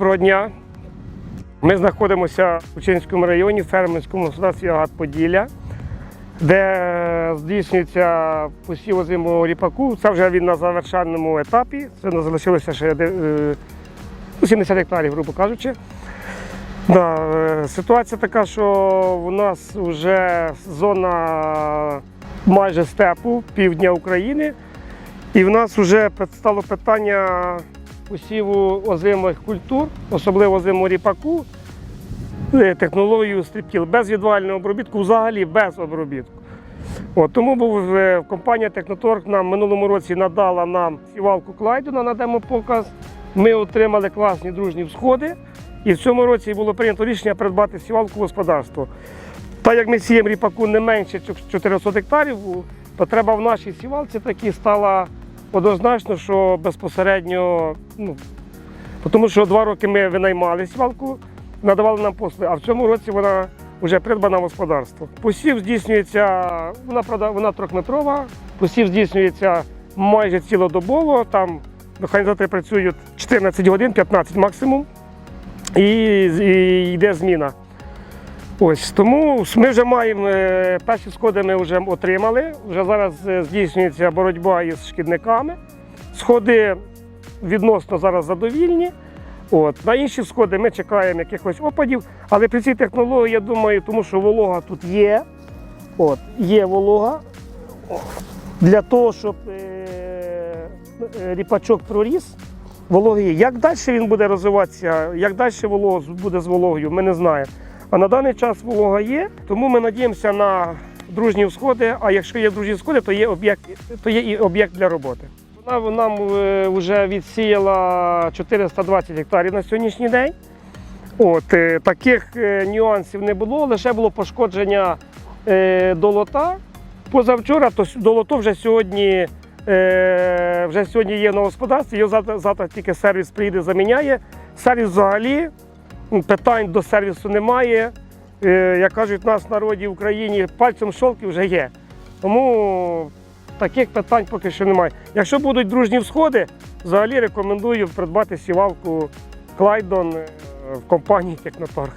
Доброго дня. Ми знаходимося в Учинському районі, в фермерському господарстві Агат Поділля, де здійснюється посів озимого ріпаку. Це вже він на завершальному етапі. Це залишилося ще е, ну, 70 гектарів, грубо кажучи. Да, е, ситуація така, що у нас вже зона майже степу півдня України, і в нас вже стало питання посіву озимих культур, особливо озимого ріпаку, е, технологією стріптіл, без відвального обробітку, взагалі без обробітку. От, тому був е, компанія Техноторг нам минулому році надала нам сівалку Клайдена на демопоказ. Ми отримали класні дружні всходи. І в цьому році було прийнято рішення придбати сівалку господарство. Так як ми сіємо ріпаку не менше 400 гектарів, потреба в нашій сівалці такі стала однозначно, що безпосередньо, ну, тому що два роки ми винаймали сівалку, надавали нам послуги, а в цьому році вона вже придбана в господарство. Посів здійснюється, вона, правда, вона трьохметрова, посів здійснюється майже цілодобово, там механізатори працюють 14 годин, 15 максимум і, і йде зміна. Ось тому ми вже маємо е, перші сходи ми вже отримали. Вже зараз е, здійснюється боротьба із шкідниками. Сходи відносно зараз задовільні. От. На інші сходи ми чекаємо якихось опадів, але при цій технології, я думаю, тому що волога тут є. От, є волога для того, щоб е, ріпачок проріс. Вологи. Як далі він буде розвиватися, як далі волога буде з вологою, ми не знаємо. А на даний час волога є, тому ми надіємося на дружні всходи. А якщо є дружні всходи, то є об'єкт, то є і об'єкт для роботи. Вона нам е, вже відсіяла 420 гектарів на сьогоднішній день. От, е, таких е, нюансів не було, лише було пошкодження долота. Позавчора то долото вже сьогодні, вже сьогодні є на господарстві, його завтра, завтра тільки сервіс приїде, заміняє. Сервіс взагалі питань до сервісу немає. Е, як кажуть, у нас в народі в Україні пальцем шолки вже є. Тому таких питань поки що немає. Якщо будуть дружні всходи, взагалі рекомендую придбати сівалку Клайдон е, в компанії Техноторг.